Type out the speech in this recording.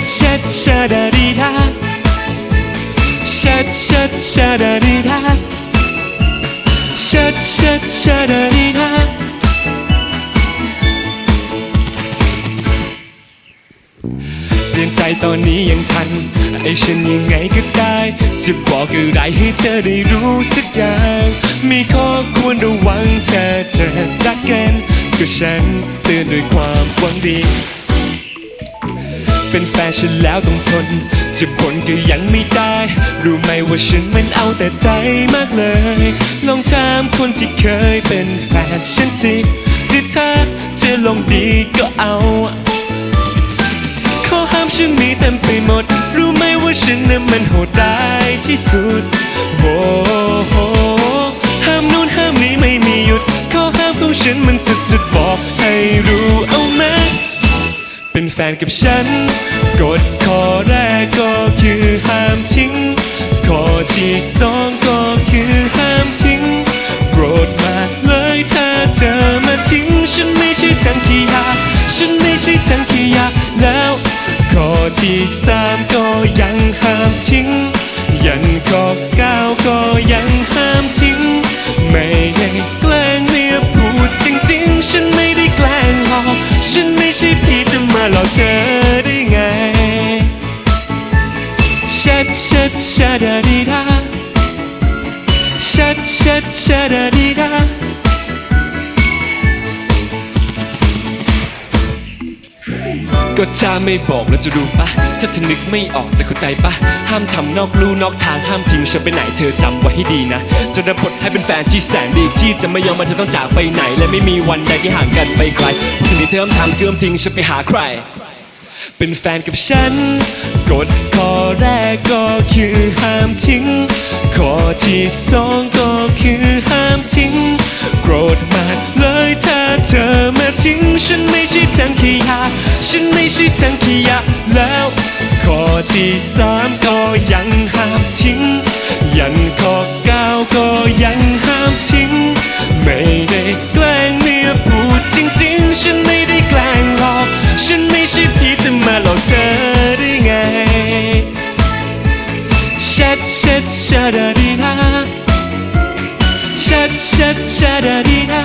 ดเช็ดชาดดีดาเช็ดเช็ดชาดดีดาเช็ดเช็ดชาดดีดาเปลี่ยนใจตอนนี้ยังทัน ไอ้ฉันยังไงก็ได้ จะบอกอะไรให้เธอได้รู้สักอย่าง มีข้อควรระวังเธอจะรักกันก็ฉันเตือนด้วยความหวังดี เป็นแฟนฉันแล้วต้องทนจะบ่นก็ยังไม่ได้ รู้ไหมว่าฉันมันเอาแต่ใจมากเลย ลองถามคนที่เคยเป็นแฟนฉันสิหรือถ้าจะลงดีก็เอาข้อห้ามฉันมีเต็มไปหมด รู้ไหมว่าฉันนั้นมันโหดร้ายที่สุดโอ้โหห้ามนู่นห้ามนี้ไม่มีหยุดข้อห้ามของฉันมันสุดๆบอกให้รู้เอาไหม เป็นแฟนกับฉัน กฎข้อแรกก็คือห้ามทิ้ง ข้อที่สองก็คือห้ามทิ้งโปรดมากเลยถ้าเธอมาทิ้ง ฉันไม่ใช่ทังขี้ยาฉันไม่ใช่ทังขี้ยาแล้ว ข้อที่สามก็ยังห้ามทิ้ง ชัดชาดาดีดาชัดชัดชาดาดีดาก็ถ้าไม่บอกแล้วจะรู้ปะถ้าเธอนึกไม่ออกจะเข้าใจปะห้ามทำนอกลู่นอกทางห้ามทิ้งฉันไปไหนเธอจำไว้ให้ดีนะ จนรับบทให้เป็นแฟนที่แสนดีที่จะไม่ยอมมาเธอต้องจากไปไหน และไม่มีวันใดที่ห่างกันไปไกลเพราะสิ่งที่เธอทำคือห้ามทิ้งฉันไปหาใคร เป็นแฟนกับฉัน กฎข้อแรกก็คือห้ามทิ้ง ข้อที่สองก็คือห้ามทิ้ง โกรธมากเลยถ้าเธอมาทิ้ง ฉันไม่ใช่ทังขยะ ฉันไม่ใช่ทังขยะแล้ว ข้อที่สาม ชัดชัดชาดาดีนา